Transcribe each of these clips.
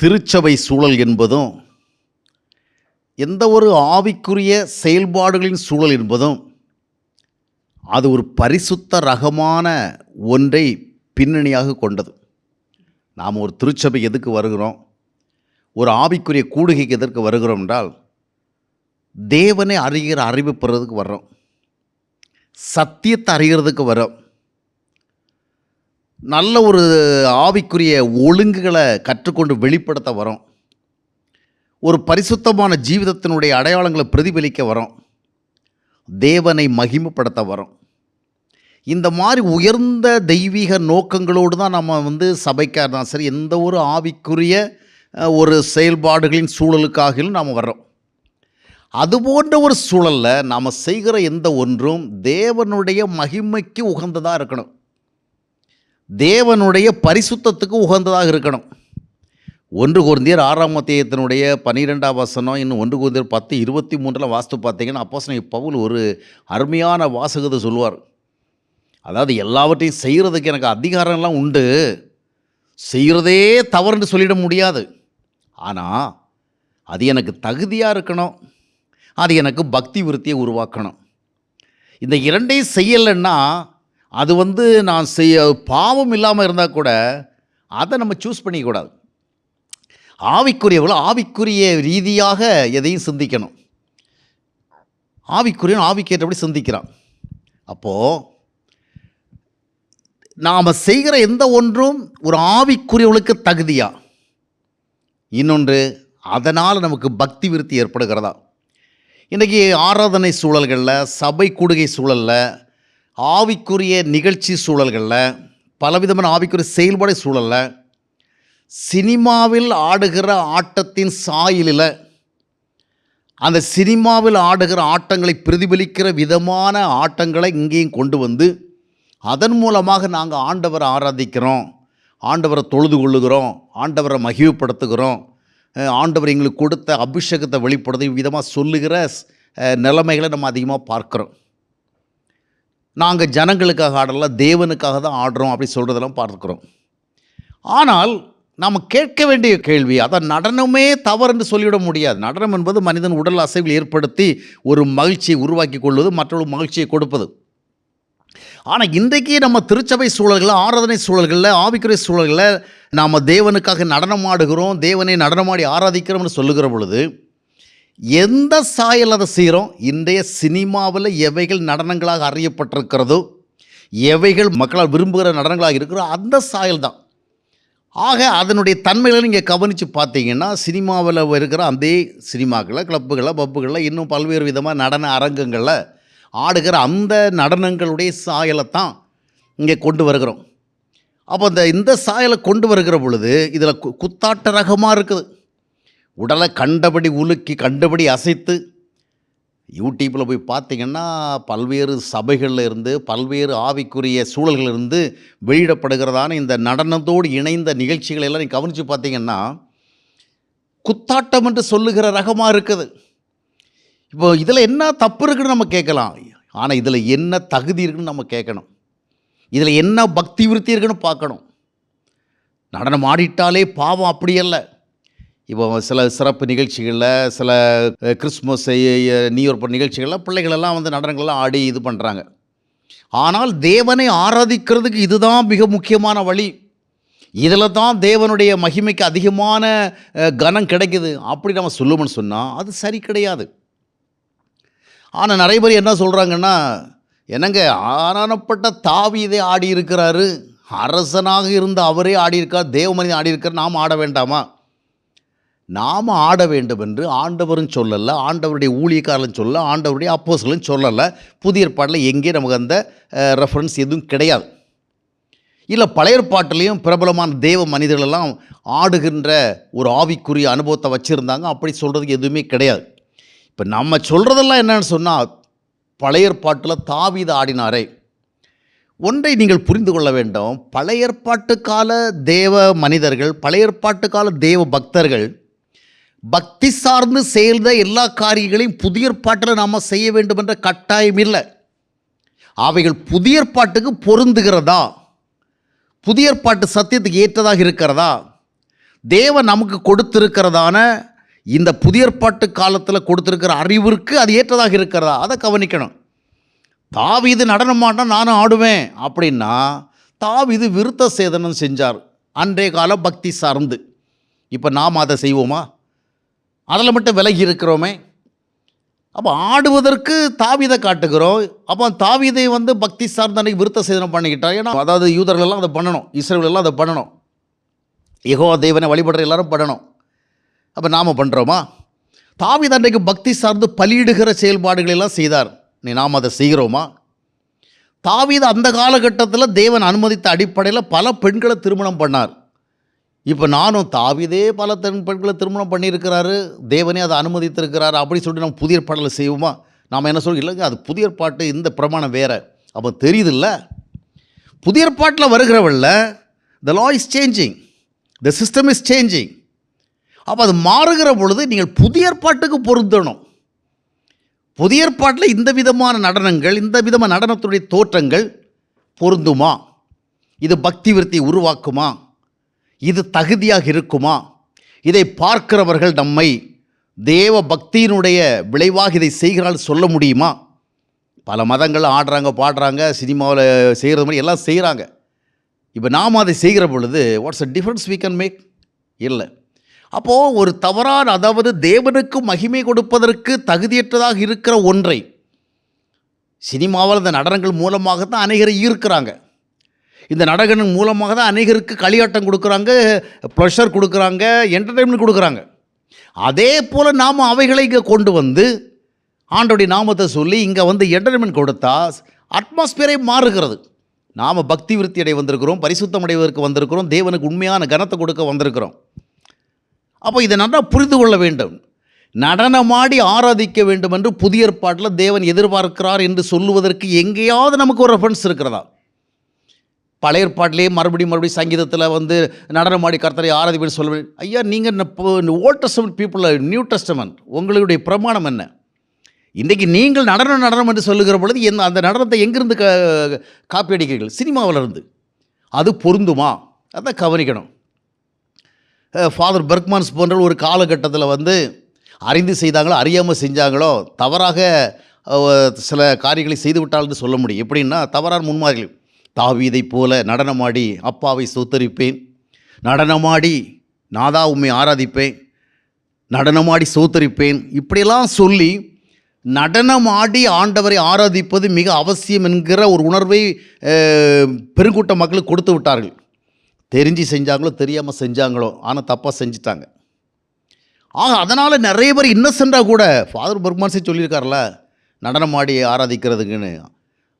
திருச்சபை சூழல் என்பதும் எந்த ஒரு ஆவிக்குரிய செயல்பாடுகளின் சூழல் என்பதும் அது ஒரு பரிசுத்த ரகமான ஒன்றை பின்னணியாக கொண்டது. நாம் ஒரு திருச்சபை எதுக்கு வருகிறோம்? ஒரு ஆவிக்குரிய கூடுகைக்கு எதற்கு வருகிறோம் என்றால் தேவனை அறிகிற அறிவு பெறுறதுக்கு வர்றோம். சத்தியத்தை அறிகிறதுக்கு வரோம் நல்ல ஒரு ஆவிக்குரிய ஒழுங்குகளை கற்றுக்கொண்டு வெளிப்படுத்த வரோம். ஒரு பரிசுத்தமான ஜீவிதத்தினுடைய அடையாளங்களை பிரதிபலிக்க வரோம். தேவனை மகிமைப்படுத்த வரோம். இந்த மாதிரி உயர்ந்த தெய்வீக நோக்கங்களோடு தான் நம்ம வந்து சபைக்காக இருந்தாலும் சரி எந்த ஒரு ஆவிக்குரிய ஒரு செயல்பாடுகளின் சூழலுக்காகவும் நாம் வர்றோம். அது போன்ற ஒரு சூழலில் நாம் செய்கிற எந்த ஒன்றும் தேவனுடைய மகிமைக்கு உகந்ததாக இருக்கணும். தேவனுடைய பரிசுத்தத்துக்கு உகந்ததாக இருக்கணும். ஒன்று குருந்தியர் ஆறாம் அத்தியாயத்தினுடைய பன்னிரெண்டாம் வசனம் இன்னும் ஒன்று குருந்தியர் பத்து இருபத்தி மூன்றில் வாஸ்து பார்த்தீங்கன்னா அப்போஸ்தலன் பவுல் ஒரு அருமையான வாசகத்தை சொல்லுவார். அதாவது எல்லாவற்றையும் செய்கிறதுக்கு எனக்கு அதிகாரம்லாம் உண்டு. செய்கிறதே தவறுன்னு சொல்லிட முடியாது. ஆனால் அது எனக்கு தகுதியாக இருக்கணும். அது எனக்கு பக்தி விருத்தியை உருவாக்கணும். இந்த இரண்டையும் செய்யலைன்னா அது வந்து நான் செய்ய பாவம் இல்லாமல் இருந்தால் கூட அதை நம்ம சூஸ் பண்ணிக்கக்கூடாது. ஆவிக்குரியவர்கள் ஆவிக்குரிய ரீதியாக எதையும் சிந்திக்கணும். ஆவிக்குரியவன் ஆவிக்கேற்றபடி சிந்திக்கிறான். அப்போது நாம் செய்கிற எந்த ஒன்றும் ஒரு ஆவிக்குரியவளுக்கு தகுதியா? இன்னொன்று அதனால் நமக்கு பக்தி விருத்தி ஏற்படுகிறதா? இன்றைக்கி ஆராதனை சூழல்களில் சபை கூடுகை சூழலில் ஆவிக்குரிய நிகழ்ச்சி சூழல்களில் பலவிதமான ஆவிக்குரிய செயல்பாடு சூழலில் சினிமாவில் ஆடுகிற ஆட்டத்தின் சாயலில் அந்த சினிமாவில் ஆடுகிற ஆட்டங்களை பிரதிபலிக்கிற விதமான ஆட்டங்களை இங்கேயும் கொண்டு வந்து அதன் மூலமாக நாங்கள் ஆண்டவரை ஆராதிக்கிறோம் ஆண்டவரை தொழுது கொள்ளுகிறோம் ஆண்டவரை மகிழ்வுப்படுத்துகிறோம் ஆண்டவர் எங்களுக்கு கொடுத்த அபிஷேகத்தை வெளிப்படுத்தி விதமாக சொல்லுகிற நிலைமைகளை நம்ம அதிகமாக பார்க்குறோம். நாங்கள் ஜனங்களுக்காக ஆடல தேவனுக்காக தான் ஆடுறோம் அப்படி சொல்கிறதெல்லாம் பார்க்குறோம் ஆனால் நாம் கேட்க வேண்டிய கேள்வி அதான் நடனமே தவறுன்னு சொல்லிவிட முடியாது. நடனம் என்பது மனிதன் உடல் அசைவில் ஏற்படுத்தி ஒரு மகிழ்ச்சியை உருவாக்கி கொள்வது மற்றொரு மகிழ்ச்சியை கொடுப்பது. ஆனால் இன்றைக்கு நம்ம திருச்சபை சூழல்களில் ஆராதனை சூழல்களில் ஆவிக்குறை சூழல்களில் நாம் தேவனுக்காக நடனம் ஆடுகிறோம் தேவனை நடனமாடி ஆராதிக்கிறோம்னு சொல்லுகிற பொழுது எந்த சாயல் அதை செய்கிறோம்? இன்றைய சினிமாவில் எவைகள் நடனங்களாக அறியப்பட்டிருக்கிறதோ எவைகள் மக்களால் விரும்புகிற நடனங்களாக இருக்கிறோ அந்த சாயல் தான். ஆக அதனுடைய தன்மைகளை நீங்கள் கவனித்து பார்த்தீங்கன்னா சினிமாவில் இருக்கிற அந்த சினிமாக்களில் கிளப்புகளில் பப்புகளில் இன்னும் பல்வேறு விதமாக நடன அரங்கங்களில் ஆடுகிற அந்த நடனங்களுடைய சாயலை தான் இங்கே கொண்டு வருகிறோம். அப்போ இந்த இந்த சாயலை கொண்டு வருகிற பொழுது இதில் கு குத்தாட்ட ரகமாக இருக்குது. உடலை கண்டபடி உலுக்கி கண்டபடி அசைத்து யூடியூப்பில் போய் பார்த்தீங்கன்னா பல்வேறு சபைகளில் இருந்து பல்வேறு ஆவிக்குரிய சூழல்களிலிருந்து வெளியிடப்படுகிறதான இந்த நடனத்தோடு இணைந்த நிகழ்ச்சிகளை எல்லாம் நீங்கள் கவனித்து பார்த்தீங்கன்னா குத்தாட்டம் என்று சொல்லுகிற ரகமாக இருக்குது. இப்போ இதில் என்ன தப்பு இருக்குன்னு நம்ம கேட்கலாம். ஆனால் இதில் என்ன தகுதி இருக்குன்னு நம்ம கேட்கணும். இதில் என்ன பக்தி விருத்தி இருக்குன்னு பார்க்கணும். நடனம் ஆடிட்டாலே பாவம் அப்படியல்ல இப்போ சில சிறப்பு நிகழ்ச்சிகளில் சில கிறிஸ்மஸ் நியூ இயர் நிகழ்ச்சிகளில் பிள்ளைகளெல்லாம் வந்து நடனங்கள்லாம் ஆடி இது பண்ணுறாங்க. ஆனால் தேவனை ஆராதிக்கிறதுக்கு இதுதான் மிக முக்கியமான வழி. இதில் தான் தேவனுடைய மகிமைக்கு அதிகமான கனம் கிடைக்குது. அப்படி நம்ம சொல்லுவோம்னு சொன்னால் அது சரி கிடையாது. ஆனால் நிறைய பேர் என்ன சொல்கிறாங்கன்னா என்னங்க ஆனானப்பட்ட தாவீதே ஆடி இருக்கிறாரு. அரசனாக இருந்த அவரே ஆடியிருக்கார் தேவமனிதன் ஆடியிருக்கார் நாம் ஆட வேண்டாமா? நாம் ஆட வேண்டும் என்று ஆண்டவரும் சொல்லலை ஆண்டவருடைய ஊழியக்காரலும் சொல்லலை ஆண்டவருடைய அப்போசலும் சொல்லலை. புதிய ஏற்பாட்டில் எங்கே நமக்கு அந்த ரெஃபரன்ஸ் எதுவும் கிடையாது. இல்லை பழைய ஏற்பாட்டிலையும் பிரபலமான தேவ மனிதர்களெல்லாம் ஆடுகின்ற ஒரு ஆவிக்குரிய அனுபவத்தை வச்சுருந்தாங்க. அப்படி சொல்கிறதுக்கு எதுவுமே கிடையாது. இப்போ நம்ம சொல்கிறதெல்லாம் என்னன்னு சொன்னால் பழைய ஏற்பாட்டில் தாவித ஆடினாரே. ஒன்றை நீங்கள் புரிந்து கொள்ள வேண்டும். பழைய ஏற்பாட்டு கால தேவ மனிதர்கள் பழைய ஏற்பாட்டு கால தேவ பக்தர்கள் பக்தி சார்ந்து செய்த எல்லா காரியங்களையும் புதிய பாட்டில் நாம் செய்ய வேண்டும் என்ற கட்டாயம் இல்லை. அவைகள் புதிய பாட்டுக்கு பொருந்துகிறதா? புதிய பாட்டு சத்தியத்துக்கு ஏற்றதாக இருக்கிறதா? தேவன் நமக்கு கொடுத்திருக்கிறதான இந்த புதிய பாட்டு காலத்தில் கொடுத்துருக்கிற அறிவிற்கு அது ஏற்றதாக இருக்கிறதா? அதை கவனிக்கணும். தாவீது நடனம் ஆடினா நானும் ஆடுவேன் அப்படின்னா தாவீது விருத்த சேதனம் செஞ்சார். அன்றைய கால பக்தி சார்ந்து. இப்போ நாம் அதை செய்வோமா? அதில் மட்டும் விலகி இருக்கிறோமே. அப்போ ஆடுவதற்கு தாவிதை காட்டுகிறோம். அப்போ தாவிதை வந்து பக்தி சார்ந்த விருத்த சேதனம் பண்ணிக்கிட்டா ஏன்னா அதாவது யூதர்கள் எல்லாம் அதை பண்ணணும். இஸ்ரேல் எல்லாம் அதை பண்ணணும். எகோ தேவனை வழிபடுற எல்லாரும் பண்ணணும். அப்போ நாம் பண்ணுறோமா தாவீது அன்றைக்கு பக்தி சார்ந்து பலியிடுகிற செயல்பாடுகளை எல்லாம் செய்தார். நீ நாம் அதை செய்கிறோமா? தாவீது அந்த காலகட்டத்தில் தேவன் அனுமதித்த அடிப்படையில் பல பெண்களை திருமணம் பண்ணார். இப்போ நானும் தாவிதே பல தென் பெண்களை திருமணம் பண்ணியிருக்கிறாரு. தேவனே அதை அனுமதித்திருக்கிறாரு. அப்படி சொல்லிட்டு நம்ம புதிய பாடலை செய்வோமா? நாம் என்ன சொல்ல இல்லைங்க அது புதிய பாட்டு இந்த பிரமாணம் வேறு. அப்போ தெரியுதுல்ல? புதிய bottle வருகிறவள்ள the law is changing the system is changing அப்போ அது மாறுகிற பொழுது நீங்கள் புதிய பாட்டுக்கு பொருந்தணும். புதிய ஏற்பாட்டில் இந்த விதமான நடனங்கள் இந்த விதமான நடனத்துடைய தோற்றங்கள் பொருந்துமா? இது பக்தி விருத்தி உருவாக்குமா? இது தகுதியாக இருக்குமா? இதை பார்க்கிறவர்கள் நம்மை தேவ பக்தியினுடைய விளைவாக இதை செய்கிறாள் சொல்ல முடியுமா? பல மதங்கள் ஆடுறாங்க பாடுறாங்க சினிமாவில் செய்கிறது மாதிரி எல்லாம் செய்கிறாங்க. இப்போ நாம் அதை செய்கிற பொழுது what's a difference we can make இல்லை. அப்போது ஒரு தவறான அதாவது தேவனுக்கு மகிமை கொடுப்பதற்கு தகுதியற்றதாக இருக்கிற ஒன்றை சினிமாவில் இந்த நடனங்கள் மூலமாக தான் அநேகரை ஈர்க்கிறாங்க இந்த நடகன் மூலமாக தான் அநேகருக்கு களியாட்டம் கொடுக்குறாங்க ப்ரெஷர் கொடுக்குறாங்க என்டர்டெயின்மெண்ட் கொடுக்குறாங்க. அதே போல் நாம் அவைகளை இங்கே கொண்டு வந்து ஆண்டோடைய நாமத்தை சொல்லி இங்கே வந்து என்டர்டெயின்மெண்ட் கொடுத்தா அட்மாஸ்பியரை மாறுகிறது. நாம் பக்தி விருத்தி அடைய வந்திருக்கிறோம் பரிசுத்தம் அடைவதற்கு வந்திருக்கிறோம் தேவனுக்கு உண்மையான கனத்தை கொடுக்க வந்திருக்கிறோம். அப்போ இதை நல்லா புரிந்து கொள்ள வேண்டும். நடனமாடி ஆராதிக்க வேண்டும் என்று புதிய ஏற்பாட்டில் தேவன் எதிர்பார்க்கிறார் என்று சொல்லுவதற்கு எங்கேயாவது நமக்கு ஒரு ரெஃபரன்ஸ் இருக்கிறதா? பழைய பாட்டிலேயே மறுபடியும் மறுபடியும் சங்கீதத்தில் வந்து நடனமாடி கர்த்தரை ஆராதிப்பேன் சொல்ல ஐயா நீங்கள் old testament people new testament உங்களுடைய பிரமாணம் என்ன? இன்றைக்கு நீங்கள் நடனம் நடனம் என்று சொல்லுகிற பொழுது என் அந்த நடனத்தை எங்கிருந்து க காப்பி அடிக்கிறீர்கள்? சினிமாவிலிருந்து. அது பொருந்துமா? அதை கவனிக்கணும். ஃபாதர் பெர்க்மான்ஸ் போன்ற ஒரு காலகட்டத்தில் வந்து அறிந்து செய்தாங்களோ அறியாமல் செஞ்சாங்களோ தவறாக சில காரியங்களை செய்து விட்டால்னு சொல்ல முடியும். எப்படின்னா தவறான முன்மாதிரிகள். தாவீதைப் போல நடனமாடி அப்பாவை சோத்தரிப்பேன். நடனமாடி நாதா உம்மை ஆராதிப்பேன். நடனமாடி சோத்தரிப்பேன். இப்படியெல்லாம் சொல்லி நடனமாடி ஆண்டவரை ஆராதிப்பது மிக அவசியம் என்கிற ஒரு உணர்வை பெருங்கூட்ட மக்களுக்கு கொடுத்து விட்டார்கள். தெரிஞ்சு செஞ்சாங்களோ தெரியாமல் செஞ்சாங்களோ ஆனால் தப்பாக செஞ்சிட்டாங்க. ஆக அதனால் நிறைய பேர் இன்னசென்ட்டாக கூட ஃபாதர் பர்மான்ஸே சொல்லியிருக்கார்ல நடனமாடி ஆராதிக்கிறதுக்குன்னு.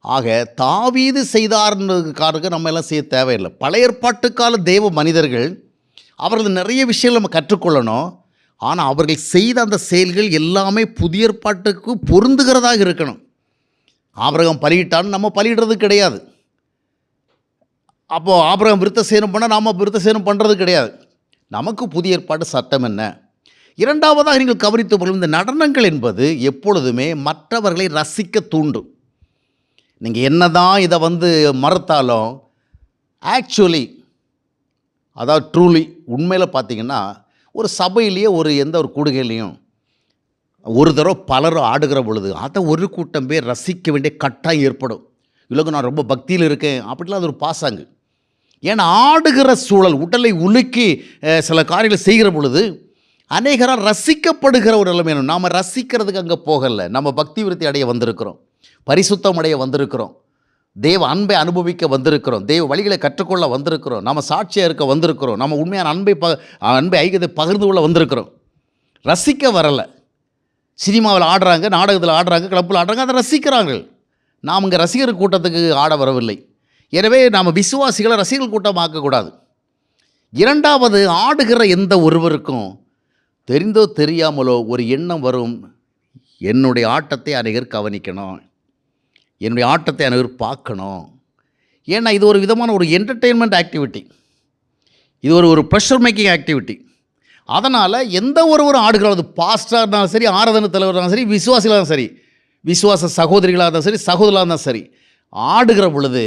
ஆக தாவீது செய்தார்ன்றதுக்காருக்கு நம்ம எல்லாம் செய்ய தேவையில்லை. பழைய ஏற்பாட்டுக்கால தெய்வ மனிதர்கள் அவர்கள் நிறைய விஷயங்கள் நம்ம கற்றுக்கொள்ளணும். ஆனால் அவர்கள் செய்த அந்த செயல்கள் எல்லாமே புதிய ஏற்பாட்டுக்கு பொருந்துகிறதாக இருக்கணும். ஆபிரகம் பலியிட்டான்னு நம்ம பலியிடுறது கிடையாது. அப்போது ஆபரகம் விருத்த சேனம் பண்ணால் நாம் விருத்த சேனம் பண்ணுறது கிடையாது. நமக்கு புதிய ஏற்பாடு சட்டம் என்ன? இரண்டாவதாக நீங்கள் கவனித்து கொள்ளும் இந்த நடனங்கள் என்பது எப்பொழுதுமே மற்றவர்களை ரசிக்க தூண்டும். நீங்கள் என்ன தான் இதை வந்து மறுத்தாலும் ஆக்சுவலி அதாவது ட்ரூலி உண்மையில் பார்த்தீங்கன்னா ஒரு சபையிலேயே ஒரு எந்த ஒரு கூடுகையிலையும் ஒரு தடவை பலரும் ஆடுகிற பொழுது அதை ஒரு கூட்டம் பேர் ரசிக்க வேண்டிய கட்டாயம் ஏற்படும். இல்லைங்க நான் ரொம்ப பக்தியில் இருக்கேன் அப்படிலாம் அது ஒரு பாசாங்கு. ஏன்னா ஆடுகிற சூழல் உடலை உலுக்கி சில காரியங்களை செய்கிற பொழுது அநேகராக ரசிக்கப்படுகிற ஒரு நிலைமை நாம் ரசிக்கிறதுக்கு அங்கே போகலை. நம்ம பக்தி விருத்தி அடைய வந்திருக்கிறோம். பரிசுத்தமடைய வந்திருக்கிறோம். தேவ அன்பை அனுபவிக்க வந்திருக்கிறோம். தேவ வழிகளை கற்றுக்கொள்ள வந்திருக்கிறோம். நம்ம சாட்சியாக இருக்க வந்திருக்கிறோம். நம்ம உண்மையான அன்பை ப அன்பை ஐக்கியத்தை பகிர்ந்து கொள்ள வந்திருக்கிறோம். ரசிக்க வரலை. சினிமாவில் ஆடுறாங்க நாடகத்தில் ஆடுறாங்க கிளப்பில் ஆடுறாங்க அதை ரசிக்கிறார்கள். நாம் இங்கே ரசிகர் கூட்டத்துக்கு ஆட வரவில்லை. எனவே நாம் விசுவாசிகளை ரசிகர்கள் கூட்டம் ஆக்கக்கூடாது இரண்டாவது ஆடுகிற எந்த ஒருவருக்கும் தெரிந்தோ தெரியாமலோ ஒரு எண்ணம் வரும். என்னுடைய ஆட்டத்தை அநேகர் கவனிக்கணும். என்னுடைய ஆட்டத்தை அனைவரும் பார்க்கணும். ஏன்னா இது ஒரு விதமான ஒரு என்டர்டெயின்மெண்ட் ஆக்டிவிட்டி இது ஒரு ஒரு ப்ரெஷர் மேக்கிங் ஆக்டிவிட்டி அதனால் எந்த ஒருவரும் ஆடுகிறோம் அது பாஸ்டாக இருந்தாலும் சரி ஆராதனை தலைவராக இருந்தாலும் சரி விசுவாசிகளாக இருந்தாலும் சரி விசுவாச சகோதரிகளாக இருந்தாலும் சரி சகோதரர்களாக இருந்தாலும் சரி ஆடுகிற பொழுது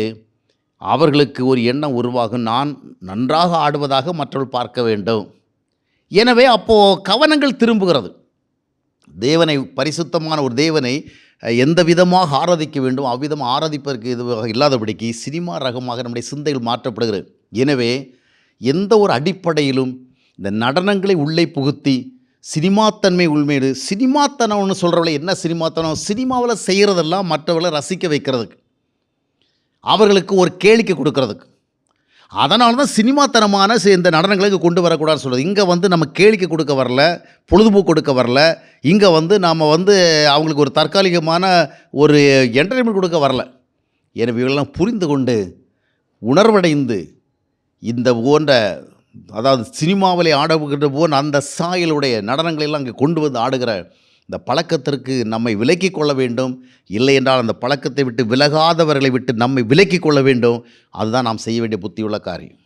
அவர்களுக்கு ஒரு எண்ணம் உருவாகும். நான் நன்றாக ஆடுவதாக மற்றவர்கள் பார்க்க வேண்டும். எனவே அப்போது கவனங்கள் திரும்புகிறது. தேவனை பரிசுத்தமான ஒரு தேவனை எந்த விதமாக ஆராதிக்க வேண்டும் அவ்விதம் ஆராதிப்பதற்கு இது இல்லாதபடிக்கு சினிமா ரகமாக நம்முடைய சிந்தைகள் மாற்றப்படுகிறது. எனவே எந்த ஒரு அடிப்படையிலும் இந்த நடனங்களை உள்ளே புகுத்தி சினிமாத்தன்மை உள்மேடு சினிமாத்தனம்னு சொல்கிறவளை என்ன சினிமாத்தனம் சினிமாவில் செய்கிறதெல்லாம் மற்றவர்களை ரசிக்க வைக்கிறதுக்கு அவர்களுக்கு ஒரு கேளிக்கை கொடுக்கறதுக்கு. அதனால தான் சினிமாத்தனமான இந்த நடனங்களை இங்கே கொண்டு வரக்கூடாதுன்னு சொல்கிறது இங்கே வந்து நம்ம கேளிக்கை கொடுக்க வரல பொழுதுபோக்கு கொடுக்க வரல. இங்கே வந்து நாம் வந்து அவங்களுக்கு ஒரு தற்காலிகமான ஒரு என்டர்டைன்மெண்ட் கொடுக்க வரல. எனவே இவெல்லாம் புரிந்து கொண்டு உணர்வடைந்து இந்த போன்ற அதாவது சினிமாவிலே ஆடுகின்ற போன் அந்த சாயலுடைய நடனங்களை எல்லாம் அங்கே கொண்டு வந்து ஆடுகிற இந்த பழக்கத்திற்கு நம்மை விலக்கிக் கொள்ள வேண்டும். இல்லை என்றால் அந்த பழக்கத்தை விட்டு விலகாதவர்களை விட்டு நம்மை விலக்கிக் கொள்ள வேண்டும். அதுதான் நாம் செய்ய வேண்டிய புத்தியுள்ள காரியம்.